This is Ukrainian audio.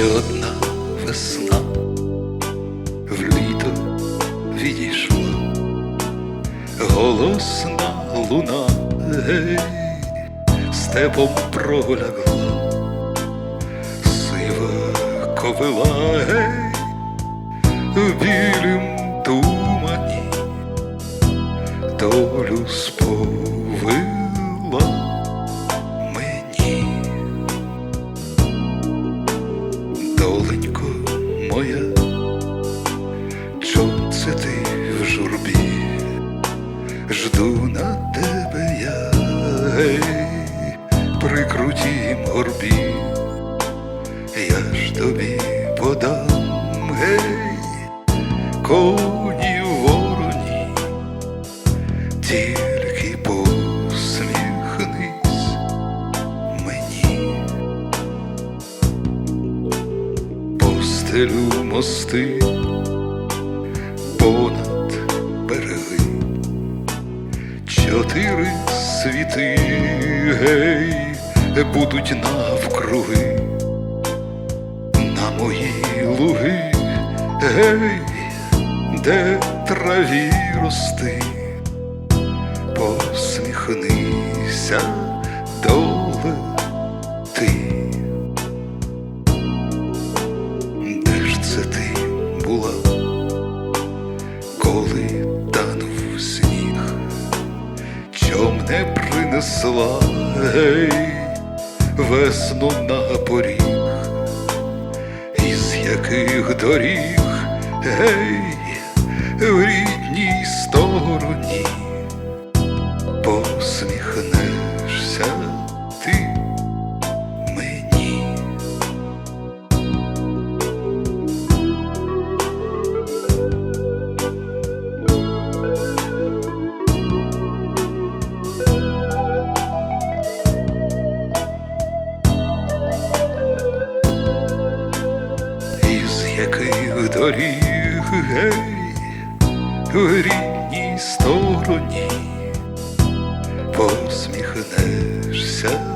ще одна весна. В літо відійшла, голосна луна гей, степом пролягла, сива ковила гей, в білім тумані. Долю сповила в? Жду на тебе я, гей, при горбі, я ж тобі подам, гей, коні вороні, тільки посміхнись мені. Постелю мости понад світи гей будуть навкруги, на мої луги, гей, де траві рости, посміхнися, не принесла гей, весну на поріг, із яких доріг гей, в рідній яких доріг гей в рідній стороні посміхнешся.